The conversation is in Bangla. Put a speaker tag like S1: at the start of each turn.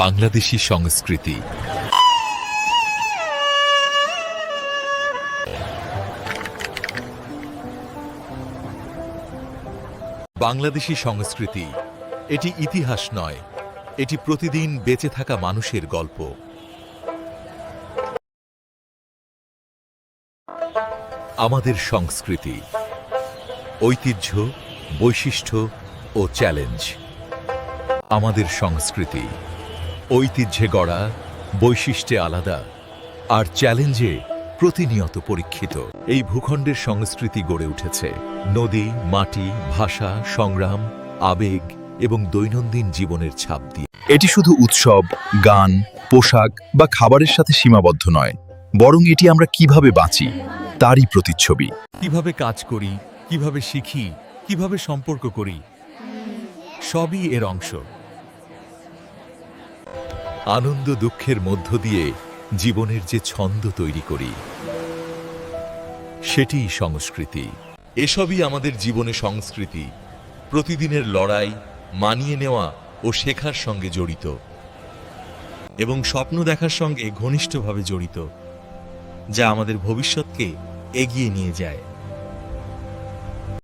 S1: বাংলাদেশি সংস্কৃতি। বাংলাদেশি সংস্কৃতি, এটি ইতিহাস নয়, এটি প্রতিদিন বেঁচে থাকা মানুষের গল্প। আমাদের সংস্কৃতি, ঐতিহ্য, বৈশিষ্ট্য ও চ্যালেঞ্জ। আমাদের সংস্কৃতি ঐতিহ্যে গড়া, বৈশিষ্ট্যে আলাদা, আর চ্যালেঞ্জে প্রতিনিয়ত পরীক্ষিত। এই ভূখণ্ডের সংস্কৃতি গড়ে উঠেছে। নদী, মাটি, ভাষা, সংগ্রাম, আবেগ এবং দৈনন্দিন জীবনের ছাপ দিয়ে।
S2: এটি শুধু উৎসব, গান, পোশাক বা খাবারের সাথে সীমাবদ্ধ নয়, বরং এটি আমরা কীভাবে বাঁচি, তারই প্রতিচ্ছবি।
S1: কীভাবে কাজ করি, কীভাবে শিখি, কীভাবে সম্পর্ক করি, সবই এর অংশ। আনন্দ দুঃখের মধ্য দিয়ে জীবনের যে ছন্দ তৈরি করি, সেটিই সংস্কৃতি। এসবই আমাদের জীবনে সংস্কৃতি, প্রতিদিনের লড়াই, মানিয়ে নেওয়া ও শেখার সঙ্গে জড়িত এবং স্বপ্ন দেখার সঙ্গে ঘনিষ্ঠভাবে জড়িত, যা আমাদের ভবিষ্যৎকে এগিয়ে নিয়ে যায়।